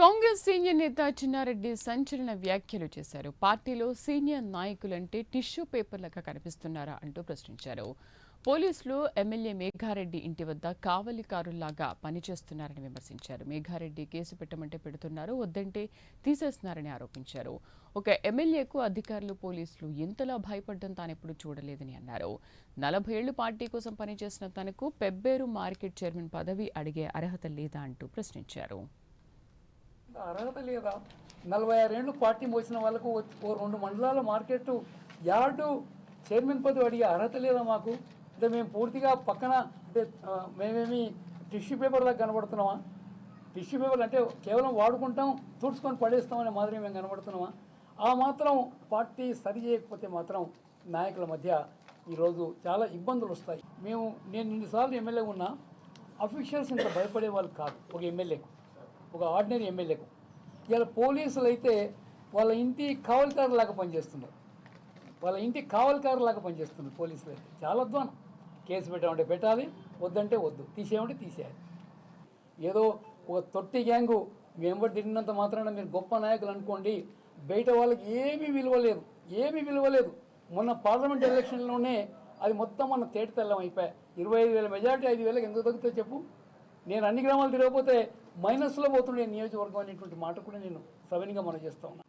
Congress senior నేత చిన్నారెడ్డి సంచలన వ్యాఖ్యలు చేశారు. పార్టీలో సీనియర్ నాయకులంటే టిష్యూ పేపర్లుగా కనిపిస్తున్నారా అంటూ ప్రశ్నించారు. పోలీసులు ఎమ్మెల్యే మేఘారెడ్డి ఇంటి వద్ద కావలికారుల్లాగా పనిచేస్తున్నారని విమర్శించారు. మేఘారెడ్డి కేసు పెట్టమంటే పెడుతున్నారు వద్దంటే తీసేస్తున్నారని ఆరోపించారు. ఒక ఎమ్మెల్యేకు అధికారులు పోలీసులు ఎంతలా భయపడడం తానెప్పుడు చూడలేదని అన్నారు. నలభై ఏళ్ళు పార్టీ కోసం పనిచేసిన తనకు పెబ్బేరు మార్కెట్ చైర్మన్ పదవి అడిగే అర్హత లేదా అంటూ ప్రశ్నించారు. అర్హత లేదా నలభై ఆరేళ్ళు పార్టీ మోసిన వాళ్ళకు ఓ- రెండు మండలాల మార్కెట్ యార్డు చైర్మన్ పదవి అడిగే అర్హత లేదా మాకు? అంటే మేము పూర్తిగా పక్కన అంటే మేమేమి టిష్యూ పేపర్ దాకా కనబడుతున్నామా? టిష్యూ పేపర్ అంటే కేవలం వాడుకుంటాం తుడుచుకొని పడేస్తామనే మాదిరి మేము కనబడుతున్నామా? ఆ మాత్రం పార్టీ సరి చేయకపోతే మాత్రం నాయకుల మధ్య ఈరోజు చాలా ఇబ్బందులు వస్తాయి. మేము నేను ఇన్నిసార్లు ఎమ్మెల్యే ఉన్నా అఫీషియల్స్ ఇంత భయపడే వాళ్ళు కాదు ఒక ఎమ్మెల్యేకు. ఒక ఆర్డినరీ ఎమ్మెల్యేకు. ఇలా పోలీసులు అయితే వాళ్ళ ఇంటి కావలికారులాగా పనిచేస్తున్నారు. వాళ్ళ ఇంటి కావలికారులాగా పనిచేస్తున్నారు పోలీసులు అయితే చాలా అధ్వానం కేసు పెట్టామంటే పెట్టాలి వద్దంటే వద్దు. తీసేయమంటే తీసేయాలి. ఏదో ఒక తొట్టి గ్యాంగు మేము తిరిగినంత మాత్రాన మీరు గొప్ప నాయకులు అనుకోండి బయట వాళ్ళకి ఏమీ విలువ లేదు. ఏమీ విలువ లేదు. మొన్న పార్లమెంట్ ఎలక్షన్లోనే అది మొత్తం మన తేట తెల్లం అయిపోయాయి ఇరవై ఐదు వేల మెజార్టీ ఐదు వేలకు ఎందుకు తగ్గుతుందో చెప్పు. నేను అన్ని గ్రామాలు తిరగకపోతే మైనస్లో పోతుండే నియోజకవర్గం అనేటువంటి మాట కూడా నేను సవినిగా మనం చేస్తా ఉన్నా.